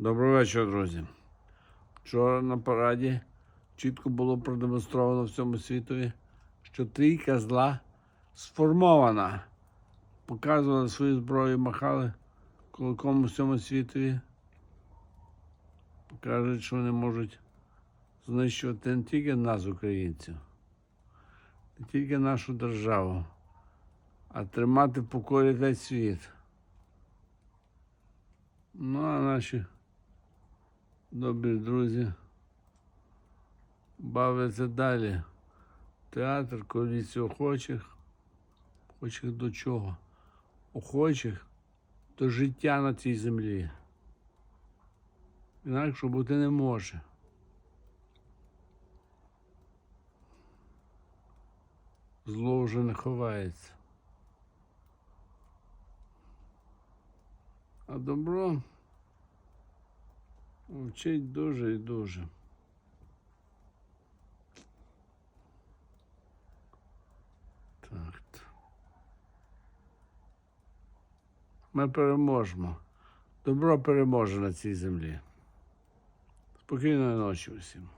Добрий вечір, друзі. Вчора на параді чітко було продемонстровано всьому світові, що трійка зла сформована. Показували свою зброю, махали кулаком всьому світові. Кажуть, що вони можуть знищувати не тільки нас, українців, не тільки нашу державу, а тримати в покорі весь світ. Ну, а наші добрі друзі бавляться далі. Театр, коаліція охочих. Охочих до чого? Охочих до життя на цій землі. Інакше бути не може. Зло вже не ховається. А добро вчить дуже і дуже. Так. Ми переможемо. Добро переможе на цій землі. Спокійної ночі усім.